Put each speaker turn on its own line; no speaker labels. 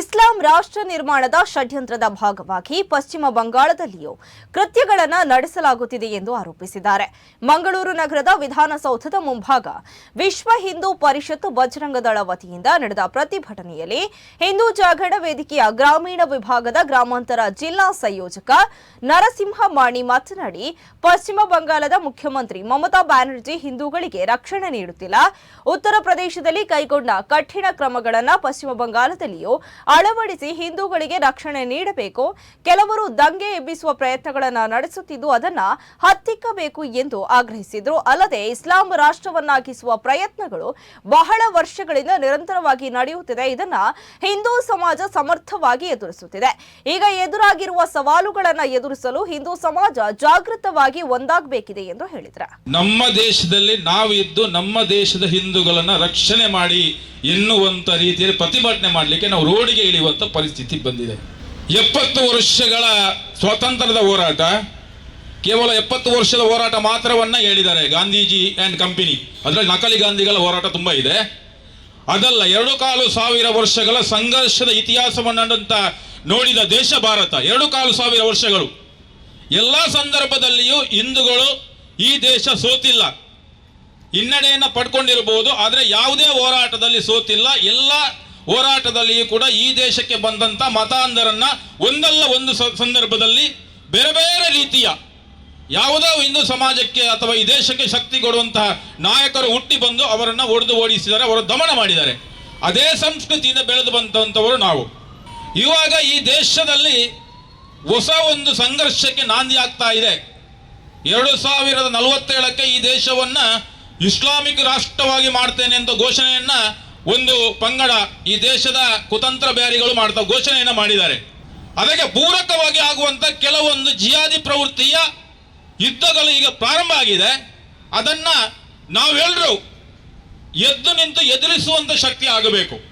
ಇಸ್ಲಾಂ ರಾಷ್ಟ್ರ ನಿರ್ಮಾಣದ ಷಡ್ಯಂತ್ರದ ಭಾಗವಾಗಿ ಪಶ್ಚಿಮ ಬಂಗಾಳದಲ್ಲಿಯೂ ಕೃತ್ಯಗಳನ್ನು ನಡೆಸಲಾಗುತ್ತಿದೆ ಎಂದು ಆರೋಪಿಸಿದ್ದಾರೆ. ಮಂಗಳೂರು ನಗರದ ವಿಧಾನಸೌಧದ ಮುಂಭಾಗ ವಿಶ್ವ ಹಿಂದೂ ಪರಿಷತ್ ಬಜರಂಗ ದಳ ವತಿಯಿಂದ ನಡೆದ ಪ್ರತಿಭಟನೆಯಲ್ಲಿ ಹಿಂದೂ ಜಾಗರಣ ವೇದಿಕೆಯ ಗ್ರಾಮೀಣ ವಿಭಾಗದ ಗ್ರಾಮಾಂತರ ಜಿಲ್ಲಾ ಸಂಯೋಜಕ ನರಸಿಂಹ ಮಾಣಿ ಮಾತನಾಡಿ, ಪಶ್ಚಿಮ ಬಂಗಾಳದ ಮುಖ್ಯಮಂತ್ರಿ ಮಮತಾ ಬ್ಯಾನರ್ಜಿ ಹಿಂದೂಗಳಿಗೆ ರಕ್ಷಣೆ ನೀಡುತ್ತಿಲ್ಲ. ಉತ್ತರ ಪ್ರದೇಶದಲ್ಲಿ ಕೈಗೊಂಡ ಕಠಿಣ ಕ್ರಮಗಳನ್ನು ಪಶ್ಚಿಮ ಬಂಗಾಳದಲ್ಲಿಯೂ ಅಳವಡಿಸಿ ಹಿಂದೂಗಳಿಗೆ ರಕ್ಷಣೆ ನೀಡಬೇಕು. ಕೆಲವರು ದಂಗೆ ಎಬ್ಬಿಸುವ ಪ್ರಯತ್ನಗಳನ್ನು ನಡೆಸುತ್ತಿದ್ದು, ಅದನ್ನ ಹತ್ತಿಕ್ಕಬೇಕು ಎಂದು ಆಗ್ರಹಿಸಿದರು. ಅಲ್ಲದೆ ಇಸ್ಲಾಂ ರಾಷ್ಟ್ರವನ್ನಾಗಿಸುವ ಪ್ರಯತ್ನಗಳು ಬಹಳ ವರ್ಷಗಳಿಂದ ನಿರಂತರವಾಗಿ ನಡೆಯುತ್ತಿದೆ. ಇದನ್ನ ಹಿಂದೂ ಸಮಾಜ ಸಮರ್ಥವಾಗಿ ಎದುರಿಸುತ್ತಿದೆ. ಈಗ ಎದುರಾಗಿರುವ ಸವಾಲುಗಳನ್ನು ಎದುರಿಸಲು ಹಿಂದೂ ಸಮಾಜ ಜಾಗೃತವಾಗಿ ಒಂದಾಗಬೇಕಿದೆ ಎಂದು ಹೇಳಿದ್ರೆ.
ನಮ್ಮ ದೇಶದಲ್ಲಿ ನಾವು ಇದ್ದು ನಮ್ಮ ದೇಶದ ಹಿಂದೂಗಳನ್ನ ರಕ್ಷಣೆ ಮಾಡಿ ಎನ್ನುವಂತ ರೀತಿಯಲ್ಲಿ ಪ್ರತಿಭಟನೆ ಮಾಡಲಿಕ್ಕೆ ನಾವು ರೋಡಿಗೆ ಇಳಿಯುವಂತ ಪರಿಸ್ಥಿತಿ ಬಂದಿದೆ. ಎಪ್ಪತ್ತು ವರ್ಷಗಳ ಸ್ವಾತಂತ್ರ್ಯದ ಹೋರಾಟ, ಕೇವಲ ಎಪ್ಪತ್ತು ವರ್ಷದ ಹೋರಾಟ ಮಾತ್ರವನ್ನ ಹೇಳಿದ್ದಾರೆ ಗಾಂಧೀಜಿ ಅಂಡ್ ಕಂಪನಿ. ಅದರಲ್ಲಿ ನಕಲಿ ಗಾಂಧಿಗಳ ಹೋರಾಟ ತುಂಬಾ ಇದೆ. ಅದಲ್ಲ, ಎರಡು ಕಾಲು ಸಾವಿರ ವರ್ಷಗಳ ಸಂಘರ್ಷದ ಇತಿಹಾಸವನ್ನಂತ ನೋಡಿದ ದೇಶ ಭಾರತ, ಎರಡು ಕಾಲು ಸಾವಿರ ವರ್ಷಗಳು. ಎಲ್ಲ ಸಂದರ್ಭದಲ್ಲಿಯೂ ಹಿಂದೂಗಳು ಈ ದೇಶ ಸೋತಿಲ್ಲ. ಹಿನ್ನಡೆಯನ್ನು ಪಡ್ಕೊಂಡಿರಬಹುದು, ಆದರೆ ಯಾವುದೇ ಹೋರಾಟದಲ್ಲಿ ಸೋತಿಲ್ಲ. ಎಲ್ಲ ಹೋರಾಟದಲ್ಲಿಯೂ ಕೂಡ ಈ ದೇಶಕ್ಕೆ ಬಂದಂತ ಮತಾಂಧರನ್ನ ಒಂದಲ್ಲ ಒಂದು ಸಂದರ್ಭದಲ್ಲಿ ಬೇರೆ ಬೇರೆ ರೀತಿಯ ಯಾವುದೋ ಹಿಂದೂ ಸಮಾಜಕ್ಕೆ ಅಥವಾ ಈ ದೇಶಕ್ಕೆ ಶಕ್ತಿ ಕೊಡುವಂತಹ ನಾಯಕರು ಹುಟ್ಟಿ ಬಂದು ಅವರನ್ನು ಹೊಡೆದು ಓಡಿಸಿದ್ದಾರೆ, ಅವರು ದಮನ ಮಾಡಿದ್ದಾರೆ. ಅದೇ ಸಂಸ್ಕೃತಿಯಿಂದ ಬೆಳೆದು ಬಂದಂಥವರು ನಾವು. ಇವಾಗ ಈ ದೇಶದಲ್ಲಿ ಹೊಸ ಒಂದು ಸಂಘರ್ಷಕ್ಕೆ ನಾಂದಿ ಆಗ್ತಾ ಇದೆ. ಎರಡು ಸಾವಿರದ ನಲವತ್ತೇಳಕ್ಕೆ ಈ ದೇಶವನ್ನ ಇಸ್ಲಾಮಿಕ್ ರಾಷ್ಟ್ರವಾಗಿ ಮಾಡ್ತೇನೆ ಅಂತ ಘೋಷಣೆಯನ್ನ ಒಂದು ಪಂಗಡ ಈ ದೇಶದ ಕುತಂತ್ರ ಬ್ಯಾರಿಗಳು ಮಾಡ್ತಾ ಘೋಷಣೆಯನ್ನು ಮಾಡಿದ್ದಾರೆ. ಅದಕ್ಕೆ ಪೂರಕವಾಗಿ ಆಗುವಂತ ಕೆಲವೊಂದು ಜಿಯಾದಿ ಪ್ರವೃತ್ತಿಯ ಯುದ್ಧಗಳು ಈಗ ಪ್ರಾರಂಭ ಆಗಿದೆ. ಅದನ್ನ ನಾವೆಲ್ಲರೂ ಎದ್ದು ನಿಂತು ಎದುರಿಸುವಂತ ಶಕ್ತಿ ಆಗಬೇಕು.